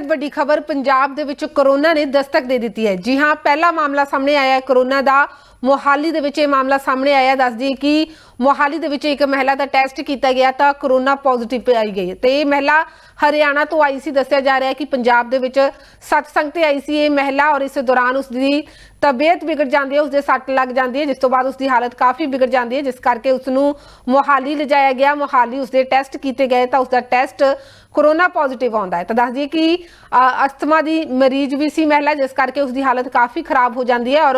ਬੇहद ਵੱਡੀ ਖਬਰ ਪੰਜਾਬ ਦੇ ਵਿੱਚ ਕਰੋਨਾ ਨੇ ਦਸਤਕ ਦੇ ਦਿੱਤੀ ਹੈ। ਜੀ ਹਾਂ, ਪਹਿਲਾ ਮਾਮਲਾ ਸਾਹਮਣੇ ਆਇਆ ਹੈ। ਕਰੋਨਾ ਦਾ ਮੋਹਾਲੀ ਦੇ ਵਿੱਚ ਇਹ ਮਾਮਲਾ ਸਾਹਮਣੇ ਆਇਆ ਦੱਸਦੀ ਦਈਏ ਕਿ ਮੋਹਾਲੀ ਦੇ ਵਿੱਚ ਇੱਕ ਮਹਿਲਾ ਦਾ ਟੈਸਟ ਕੀਤਾ ਗਿਆ ਤਾਂ ਕਰੋਨਾ ਪੋਜ਼ਿਟਿਵ ਪਾਈ ਗਈ ਹੈ। ਤੇ ਇਹ ਮਹਿਲਾ ਹਰਿਆਣਾ ਤੋਂ ਆਈ ਸੀ। ਦੱਸਿਆ ਜਾ ਰਿਹਾ ਹੈ ਕਿ ਪੰਜਾਬ ਦੇ ਵਿੱਚ ਸਤਸੰਗ ਤੇ ਆਈ ਸੀ ਇਹ ਮਹਿਲਾ ਔਰ ਇਸ ਦੌਰਾਨ ਉਸ ਦੀ ਤਬੀਅਤ ਵਿਗੜ ਜਾਂਦੀ ਹੈ ਉਸ ਦੇ ਸੱਟ ਲੱਗ ਜਾਂਦੀ ਹੈ, ਜਿਸ ਤੋਂ ਬਾਅਦ ਉਸ ਦੀ ਹਾਲਤ ਕਾਫੀ ਵਿਗੜ ਜਾਂਦੀ ਹੈ, ਜਿਸ ਕਰਕੇ ਉਸ ਨੂੰ ਮੋਹਾਲੀ ਲਿਜਾਇਆ ਗਿਆ। ਮੋਹਾਲੀ ਉਸ ਦੇ ਟੈਸਟ ਕੀਤੇ ਗਏ ਤਾਂ ਉਸ ਦਾ ਟੈਸਟ ਕਰੋਨਾ ਪੋਜ਼ਿਟਿਵ ਆਉਂਦਾ ਹੈ। ਤਾਂ ਦੱਸ ਦਈਏ ਕਿ ਅਸਥਮਾ ਦੀ ਮਰੀਜ਼ ਵੀ ਸੀ ਮਹਿਲਾ, ਜਿਸ ਕਰਕੇ ਉਸ ਦੀ ਹਾਲਤ ਕਾਫੀ ਖਰਾਬ ਹੋ ਜਾਂਦੀ ਹੈ ਔਰ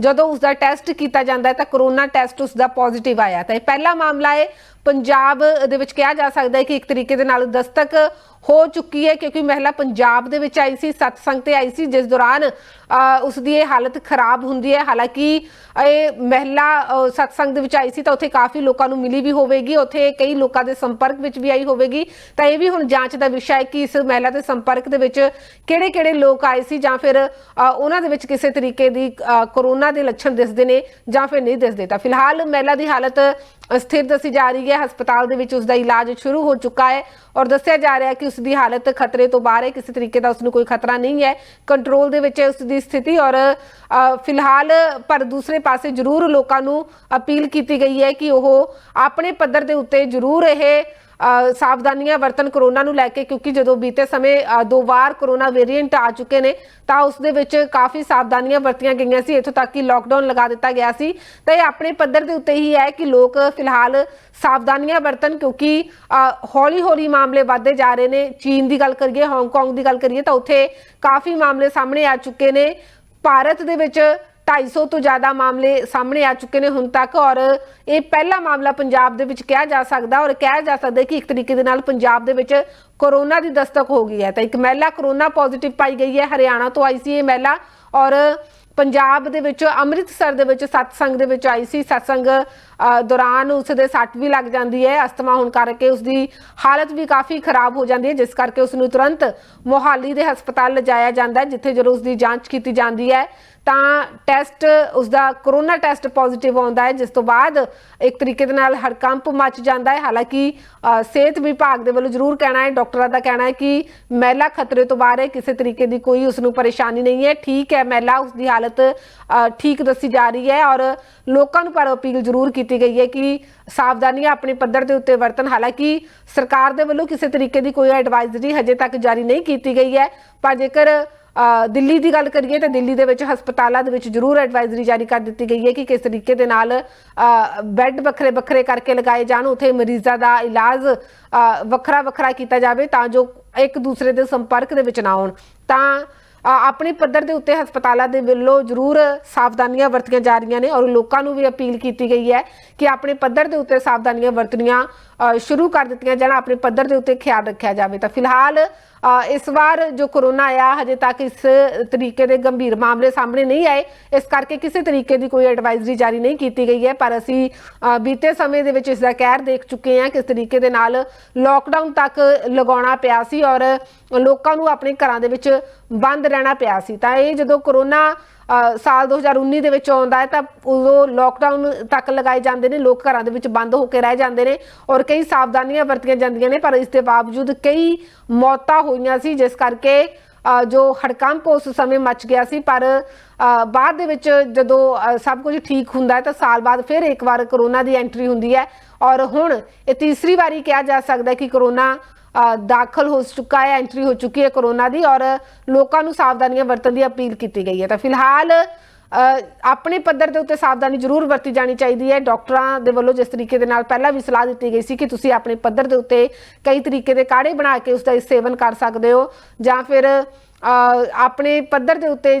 ਜਦੋਂ ਉਸ ਦਾ ਟੈਸਟ ਕੀਤਾ ਜਾਂਦਾ ਹੈ ਤਾਂ ਕਰੋਨਾ ਟੈਸਟ ਉਸ ਦਾ ਪੋਜ਼ਿਟਿਵ ਆਇਆ ਤਾਂ ਇਹ ਪਹਿਲਾ ਮਾਮਲਾ ਹੈ। ਪੰਜਾਬ ਦੇ ਵਿੱਚ ਕਿਹਾ ਜਾ ਸਕਦਾ ਹੈ ਕਿ ਇੱਕ ਤਰੀਕੇ ਦੇ ਨਾਲ ਦਸਤਕ ਹੋ ਚੁੱਕੀ ਹੈ ਕਿਉਂਕਿ ਮਹਿਲਾ ਪੰਜਾਬ ਦੇ ਵਿੱਚ ਆਈ ਸੀ ਸਤਸੰਗ ਤੇ ਆਈ ਸੀ ਜਿਸ ਦੌਰਾਨ ਅ, ਉਸ ਦੀ ਇਹ ਹਾਲਤ ਖਰਾਬ ਹੁੰਦੀ ਹੈ। ਹਾਲਾਂਕਿ ਇਹ ਮਹਿਲਾ ਸਤਸੰਗ ਦੇ ਵਿੱਚ ਆਈ ਸੀ ਤਾਂ ਉੱਥੇ ਕਾਫੀ ਲੋਕਾਂ ਨੂੰ ਮਿਲੀ ਵੀ ਹੋਵੇਗੀ ਉੱਥੇ ਕਈ ਲੋਕਾਂ ਦੇ ਸੰਪਰਕ ਵਿੱਚ ਵੀ ਆਈ ਹੋਵੇਗੀ। ਤਾਂ ਇਹ ਵੀ ਹੁਣ ਜਾਂਚ ਦਾ ਵਿਸ਼ਾ ਹੈ ਕਿ ਇਸ ਮਹਿਲਾ ਦੇ ਸੰਪਰਕ ਦੇ ਵਿੱਚ ਕਿਹੜੇ-ਕਿਹੜੇ ਲੋਕ ਆਏ ਸੀ ਜਾਂ ਫਿਰ ਉਹਨਾਂ ਦੇ ਵਿੱਚ ਕਿਸੇ ਤਰੀਕੇ ਦੀ ਕੋਰੋਨਾ ਦੇ ਲੱਛਣ ਦਿਸਦੇ ਨੇ ਜਾਂ ਫਿਰ ਨਹੀਂ ਦਿਸਦੇ। ਤਾਂ ਫਿਲਹਾਲ ਮਹਿਲਾ ਦੀ ਹਾਲਤ ਸਥਿਰ ਦੱਸੀ ਜਾ ਰਹੀ ਹੈ। ਹਸਪਤਾਲ ਦੇ ਵਿੱਚ ਉਸ ਦਾ ਇਲਾਜ ਸ਼ੁਰੂ ਹੋ ਚੁੱਕਾ ਹੈ ਔਰ ਦੱਸਿਆ ਜਾ ਰਿਹਾ ਹੈ ਕਿ ਉਸ ਦੀ ਹਾਲਤ ਖਤਰੇ ਤੋਂ ਬਾਹਰ ਹੈ। ਕਿਸੇ ਤਰੀਕੇ ਦਾ ਉਸ ਨੂੰ ਕੋਈ ਖਤਰਾ ਨਹੀਂ ਹੈ। ਕੰਟਰੋਲ ਦੇ ਵਿੱਚ ਹੈ ਉਸ ਦੀ ਸਥਿਤੀ ਔਰ ਫਿਲਹਾਲ ਪਰ ਦੂਸਰੇ ਪਾਸੇ ਜ਼ਰੂਰ ਲੋਕਾਂ ਨੂੰ ਅਪੀਲ ਕੀਤੀ ਗਈ ਹੈ ਕਿ ਉਹ ਆਪਣੇ ਪੱਧਰ ਦੇ ਉੱਤੇ ਜ਼ਰੂਰ ਇਹ ਸਾਵਧਾਨੀਆਂ ਵਰਤਨ ਕਰੋਨਾ ਨੂੰ ਲੈ ਕੇ, ਕਿਉਂਕਿ ਜਦੋਂ ਬੀਤੇ ਸਮੇਂ ਦੋ ਵਾਰ ਕਰੋਨਾ ਵੇਰੀਐਂਟ ਆ ਚੁੱਕੇ ਨੇ, ਤਾਂ ਉਸ ਦੇ ਵਿੱਚ ਕਾਫੀ ਸਾਵਧਾਨੀਆਂ ਵਰਤੀਆਂ ਗਈਆਂ ਸੀ, ਇੱਥੋਂ ਤੱਕ ਕਿ ਲੋਕਡਾਊਨ ਲਗਾ ਦਿੱਤਾ ਗਿਆ ਸੀ। ਤਾਂ ਇਹ ਆਪਣੇ ਪੱਧਰ ਦੇ ਉੱਤੇ ਹੀ ਹੈ ਕਿ ਲੋਕ ਫਿਲਹਾਲ ਸਾਵਧਾਨੀਆਂ ਵਰਤਨ ਕਿਉਂਕਿ ਹੌਲੀ-ਹੌਲੀ ਮਾਮਲੇ ਵੱਧਦੇ ਜਾ ਰਹੇ ਨੇ। ਚੀਨ ਦੀ ਗੱਲ ਕਰੀਏ ਹਾਂਗਕਾਂਗ ਦੀ ਗੱਲ ਕਰੀਏ, ਤਾਂ ਉੱਥੇ ਕਾਫੀ ਮਾਮਲੇ ਸਾਹਮਣੇ ਆ ਚੁੱਕੇ ਨੇ। ਭਾਰਤ ਦੇ ਵਿੱਚ 250 ਤੋਂ ਜ਼ਿਆਦਾ ਮਾਮਲੇ ਸਾਹਮਣੇ ਆ ਚੁੱਕੇ ਨੇ ਹੁਣ ਤੱਕ ਔਰ ਇਹ ਪਹਿਲਾ ਮਾਮਲਾ ਪੰਜਾਬ ਦੇ ਵਿੱਚ ਕਿਹਾ ਜਾ ਸਕਦਾ ਔਰ ਕਿਹਾ ਜਾ ਸਕਦਾ ਕਿ ਇੱਕ ਤਰੀਕੇ ਦੇ ਨਾਲ ਪੰਜਾਬ ਦੇ ਵਿੱਚ ਕੋਰੋਨਾ ਦੀ ਦਸਤਕ ਹੋ ਗਈ ਹੈ। ਤਾਂ ਇੱਕ ਮਹਿਲਾ ਕੋਰੋਨਾ ਪੋਜ਼ਿਟਿਵ ਪਾਈ ਗਈ ਹੈ, ਹਰਿਆਣਾ ਤੋਂ ਆਈ ਸੀ ਇਹ ਮਹਿਲਾ ਔਰ ਪੰਜਾਬ ਦੇ ਵਿੱਚ ਅੰਮ੍ਰਿਤਸਰ ਦੇ ਵਿੱਚ ਸਤਸੰਗ ਦੇ ਵਿੱਚ ਆਈ ਸੀ। ਸਤਸੰਗ ਦੌਰਾਨ ਉਸ ਦੇ ਸੱਟ ਵੀ ਲੱਗ ਜਾਂਦੀ ਹੈ। ਅਸਥਮਾ ਹੋਣ ਕਰਕੇ ਉਸ ਦੀ ਹਾਲਤ ਵੀ ਕਾਫੀ ਖਰਾਬ ਹੋ ਜਾਂਦੀ ਹੈ, ਜਿਸ ਕਰਕੇ ਉਸ ਨੂੰ ਤੁਰੰਤ ਮੋਹਾਲੀ ਦੇ ਹਸਪਤਾਲ ਲਿਜਾਇਆ ਜਾਂਦਾ ਜਿੱਥੇ ਜਦੋਂ ਉਸ ਦੀ ਜਾਂਚ ਕੀਤੀ ਜਾਂਦੀ ਹੈ ਤਾਂ ਟੈਸਟ ਉਸ ਦਾ ਕਰੋਨਾ ਟੈਸਟ ਪੋਜ਼ਿਟਿਵ ਆਉਂਦਾ ਹੈ, ਜਿਸ ਤੋਂ ਬਾਅਦ ਇੱਕ ਤਰੀਕੇ ਦੇ ਨਾਲ ਹੜਕੰਪ ਮਚ ਜਾਂਦਾ ਹੈ। ਹਾਲਾਂਕਿ ਸਿਹਤ ਵਿਭਾਗ ਦੇ ਵੱਲੋਂ ਜ਼ਰੂਰ ਕਹਿਣਾ ਹੈ, ਡਾਕਟਰਾਂ ਦਾ ਕਹਿਣਾ ਹੈ ਕਿ ਮਹਿਲਾ ਖਤਰੇ ਤੋਂ ਬਾਹਰ ਹੈ, ਕਿਸੇ ਤਰੀਕੇ ਦੀ ਕੋਈ ਉਸ ਨੂੰ ਪਰੇਸ਼ਾਨੀ ਨਹੀਂ ਹੈ। ਠੀਕ ਹੈ ਮਹਿਲਾ ਉਸ ਦੀ ਹਾਲਤ ਠੀਕ ਦੱਸੀ ਜਾ ਰਹੀ ਹੈ ਔਰ ਲੋਕਾਂ ਨੂੰ ਪਰ ਅਪੀਲ ਜ਼ਰੂਰ ਕੀਤੀ ਗਈ ਹੈ ਕਿ ਸਾਵਧਾਨੀਆਂ ਆਪਣੇ ਪੱਧਰ ਦੇ ਉੱਤੇ ਵਰਤਣ। ਹਾਲਾਂਕਿ, ਸਰਕਾਰ ਦੇ ਵੱਲੋਂ ਕਿਸੇ ਤਰੀਕੇ ਦੀ ਕੋਈ ਐਡਵਾਈਜ਼ਰੀ ਹਜੇ ਤੱਕ ਜਾਰੀ ਨਹੀਂ ਕੀਤੀ ਗਈ ਹੈ, ਪਰ ਜੇਕਰ ਦਿੱਲੀ ਦੀ ਗੱਲ ਕਰੀਏ ਤਾਂ ਦਿੱਲੀ ਦੇ ਵਿੱਚ ਹਸਪਤਾਲਾਂ ਦੇ ਵਿੱਚ ਜ਼ਰੂਰ ਐਡਵਾਈਜ਼ਰੀ ਜਾਰੀ ਕਰ ਦਿੱਤੀ ਗਈ ਹੈ ਕਿ ਕਿਸ ਤਰੀਕੇ ਦੇ ਨਾਲ ਬੈੱਡ ਵੱਖਰੇ ਵੱਖਰੇ ਕਰਕੇ ਲਗਾਏ ਜਾਣ, ਉਥੇ ਮਰੀਜ਼ਾਂ ਦਾ ਇਲਾਜ ਵੱਖਰਾ ਵੱਖਰਾ ਕੀਤਾ ਜਾਵੇ ਤਾਂ ਜੋ ਇੱਕ ਦੂਸਰੇ ਦੇ ਸੰਪਰਕ ਦੇ ਵਿੱਚ ਨਾ ਆਉਣ ਤਾਂ ਆਪਣੇ ਪੱਧਰ ਦੇ ਉੱਤੇ ਹਸਪਤਾਲਾਂ ਦੇ ਵੱਲੋਂ ਜ਼ਰੂਰ ਸਾਵਧਾਨੀਆਂ ਵਰਤੀਆਂ ਜਾ ਰਹੀਆਂ ਨੇ ਔਰ ਲੋਕਾਂ ਨੂੰ ਵੀ ਅਪੀਲ ਕੀਤੀ ਗਈ ਹੈ ਕਿ ਆਪਣੇ ਪੱਧਰ ਦੇ ਉੱਤੇ ਸਾਵਧਾਨੀਆਂ ਵਰਤਣੀਆਂ ਸ਼ੁਰੂ ਕਰ ਦਿੱਤੀਆਂ ਜਾਣ, ਆਪਣੇ ਪੱਧਰ ਦੇ ਉੱਤੇ ਖਿਆਲ ਰੱਖਿਆ ਜਾਵੇ। ਤਾਂ ਫਿਲਹਾਲ ਇਸ ਵਾਰ ਜੋ ਕਰੋਨਾ ਆਇਆ, ਹਜੇ ਤੱਕ ਇਸ ਤਰੀਕੇ ਦੇ ਗੰਭੀਰ ਮਾਮਲੇ ਸਾਹਮਣੇ ਨਹੀਂ ਆਏ। ਇਸ ਕਰਕੇ ਕਿਸੇ ਤਰੀਕੇ ਦੀ ਕੋਈ ਐਡਵਾਈਜ਼ਰੀ ਜਾਰੀ ਨਹੀਂ ਕੀਤੀ ਗਈ ਹੈ, ਪਰ ਅਸੀਂ ਬੀਤੇ ਸਮੇਂ ਦੇ ਵਿੱਚ ਇਸ ਦਾ ਕਹਿਰ ਦੇਖ ਚੁੱਕੇ ਹਾਂ ਕਿਸ ਤਰੀਕੇ ਦੇ ਨਾਲ ਲੋਕਡਾਊਨ ਤੱਕ ਲਗਾਉਣਾ ਪਿਆ ਸੀ ਔਰ ਲੋਕਾਂ ਨੂੰ ਆਪਣੇ ਘਰਾਂ ਦੇ ਵਿੱਚ ਬੰਦ ਰਹਿਣਾ ਪਿਆ ਸੀ। ਤਾਂ ਇਹ ਜਦੋਂ ਕਰੋਨਾ ਸਾਲ 2019 ਦੇ ਵਿੱਚ ਆਉਂਦਾ ਹੈ, ਤਾਂ ਉਦੋਂ ਲੋਕਡਾਊਨ ਤੱਕ ਲਗਾਏ ਜਾਂਦੇ ਨੇ, ਲੋਕ ਘਰਾਂ ਦੇ ਵਿੱਚ ਬੰਦ ਹੋ ਕੇ ਰਹਿ ਜਾਂਦੇ ਨੇ ਔਰ ਕਈ ਸਾਵਧਾਨੀਆਂ ਵਰਤੀਆਂ ਜਾਂਦੀਆਂ ਨੇ, ਪਰ ਇਸ ਦੇ ਬਾਵਜੂਦ ਕਈ ਮੌਤਾਂ ਹੋਈਆਂ ਸੀ, ਜਿਸ ਕਰਕੇ ਜੋ ਹੜਕੰਪ ਉਸ ਸਮੇਂ ਮਚ ਗਿਆ ਸੀ, ਪਰ ਬਾਅਦ ਦੇ ਵਿੱਚ ਜਦੋਂ ਸਭ ਕੁਝ ਠੀਕ ਹੁੰਦਾ ਹੈ, ਤਾਂ ਸਾਲ ਬਾਅਦ ਫਿਰ ਇੱਕ ਵਾਰ ਕਰੋਨਾ ਦੀ ਐਂਟਰੀ ਹੁੰਦੀ ਹੈ ਔਰ ਹੁਣ ਇਹ ਤੀਸਰੀ ਵਾਰੀ ਕਿਹਾ ਜਾ ਸਕਦਾ ਹੈ ਕਿ ਕਰੋਨਾ ਦਾਖਲ ਹੋ ਚੁੱਕਾ ਹੈ ਐਂਟਰੀ ਹੋ ਚੁੱਕੀ ਹੈ ਕਰੋਨਾ ਦੀ ਔਰ ਲੋਕਾਂ ਨੂੰ ਸਾਵਧਾਨੀਆਂ ਵਰਤਣ ਦੀ ਅਪੀਲ ਕੀਤੀ ਗਈ ਹੈ। ਤਾਂ ਫਿਲਹਾਲ ਆਪਣੇ ਪੱਧਰ ਦੇ ਉੱਤੇ ਸਾਵਧਾਨੀ ਜ਼ਰੂਰ ਵਰਤੀ ਜਾਣੀ ਚਾਹੀਦੀ ਹੈ। ਡਾਕਟਰਾਂ ਦੇ ਵੱਲੋਂ ਜਿਸ ਤਰੀਕੇ ਦੇ ਨਾਲ ਪਹਿਲਾਂ ਵੀ ਸਲਾਹ ਦਿੱਤੀ ਗਈ ਸੀ ਕਿ ਤੁਸੀਂ ਆਪਣੇ ਪੱਧਰ ਦੇ ਉੱਤੇ ਕਈ ਤਰੀਕੇ ਦੇ ਕਾੜੇ ਬਣਾ ਕੇ ਉਸ ਦਾ ਸੇਵਨ ਕਰ ਸਕਦੇ ਹੋ ਜਾਂ ਫਿਰ ਆਪਣੇ ਪੱਧਰ ਦੇ ਉੱਤੇ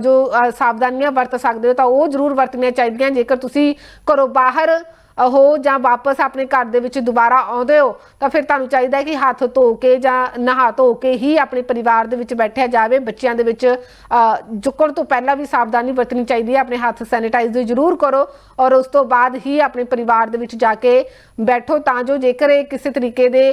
ਜੋ ਸਾਵਧਾਨੀਆਂ ਵਰਤ ਸਕਦੇ ਹੋ ਤਾਂ ਉਹ ਜ਼ਰੂਰ ਵਰਤਣੀਆਂ ਚਾਹੀਦੀਆਂ। ਜੇਕਰ ਤੁਸੀਂ ਘਰੋਂ ਬਾਹਰ ਹੋ ਜਾਂ ਵਾਪਸ ਆਪਣੇ ਘਰ ਦੇ ਵਿੱਚ ਦੁਬਾਰਾ ਆਉਂਦੇ ਹੋ ਤਾਂ ਫਿਰ ਤੁਹਾਨੂੰ ਚਾਹੀਦਾ ਹੈ ਕਿ ਹੱਥ ਧੋ ਕੇ ਜਾਂ ਨਹਾ ਧੋ ਕੇ ਹੀ ਆਪਣੇ ਪਰਿਵਾਰ ਦੇ ਵਿੱਚ ਬੈਠਿਆ ਜਾਵੇ। ਬੱਚਿਆਂ ਦੇ ਵਿੱਚ ਅ, ਚੁੱਕਣ ਤੋਂ ਪਹਿਲਾਂ ਵੀ ਸਾਵਧਾਨੀ ਵਰਤਣੀ ਚਾਹੀਦੀ ਹੈ। ਆਪਣੇ ਹੱਥ ਸੈਨੀਟਾਈਜ਼ ਜ਼ਰੂਰ ਕਰੋ ਔਰ ਉਸ ਤੋਂ ਬਾਅਦ ਹੀ ਆਪਣੇ ਪਰਿਵਾਰ ਦੇ ਵਿੱਚ ਜਾ ਕੇ ਬੈਠੋ। ਤਾਂ ਜੋ ਜੇਕਰ ਇਹ ਕਿਸੇ ਤਰੀਕੇ ਦੇ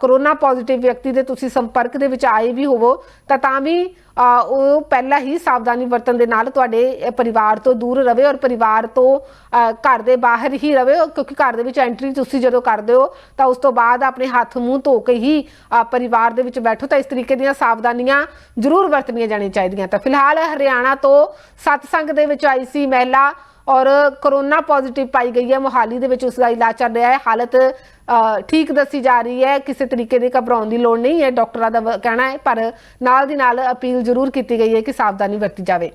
ਕਰੋਨਾ ਪੋਜ਼ਿਟਿਵ ਵਿਅਕਤੀ ਦੇ ਤੁਸੀਂ ਸੰਪਰਕ ਦੇ ਵਿੱਚ ਆਏ ਵੀ ਹੋਵੋ ਤਾਂ ਤਾਂ ਵੀ ਉਹ ਪਹਿਲਾਂ ਹੀ ਸਾਵਧਾਨੀ ਵਰਤਣ ਦੇ ਨਾਲ ਤੁਹਾਡੇ ਪਰਿਵਾਰ ਤੋਂ ਦੂਰ ਰਹੇ ਔਰ ਪਰਿਵਾਰ ਤੋਂ ਘਰ ਦੇ ਬਾਹਰ ਹੀ ਰਹੇ ਕਿਉਂਕਿ ਘਰ ਦੇ ਵਿੱਚ ਐਂਟਰੀ ਤੁਸੀਂ ਜਦੋਂ ਕਰਦੇ ਹੋ, ਤਾਂ ਉਸ ਤੋਂ ਬਾਅਦ ਆਪਣੇ ਹੱਥ ਮੂੰਹ ਧੋ ਕੇ ਹੀ ਪਰਿਵਾਰ ਦੇ ਵਿੱਚ ਬੈਠੋ, ਤਾਂ ਇਸ ਤਰੀਕੇ ਦੀਆਂ ਸਾਵਧਾਨੀਆਂ ਜ਼ਰੂਰ ਵਰਤਣੀਆਂ ਜਾਣੀਆਂ ਚਾਹੀਦੀਆਂ। ਤਾਂ ਫਿਲਹਾਲ ਹਰਿਆਣਾ ਤੋਂ ਸਤਸੰਗ ਦੇ ਵਿੱਚ ਆਈ ਸੀ ਮਹਿਲਾ ਔਰ ਕਰੋਨਾ ਪੋਜ਼ਿਟਿਵ ਪਾਈ ਗਈ ਹੈ, ਮੋਹਾਲੀ ਦੇ ਵਿੱਚ ਉਸ ਦਾ ਇਲਾਜ ਚੱਲ ਰਿਹਾ ਹੈ। ਹਾਲਤ ਠੀਕ ਦੱਸੀ ਜਾ ਰਹੀ ਹੈ। ਕਿਸੇ ਤਰੀਕੇ ਦੀ ਘਬਰਾਉਣ ਦੀ ਲੋੜ ਨਹੀਂ ਹੈ, ਡਾਕਟਰਾਂ ਦਾ ਵ- ਕਹਿਣਾ ਹੈ, ਪਰ ਨਾਲ ਦੀ ਨਾਲ ਅਪੀਲ ਜ਼ਰੂਰ ਕੀਤੀ ਗਈ ਹੈ ਕਿ ਸਾਵਧਾਨੀ ਵਰਤੀ ਜਾਵੇ।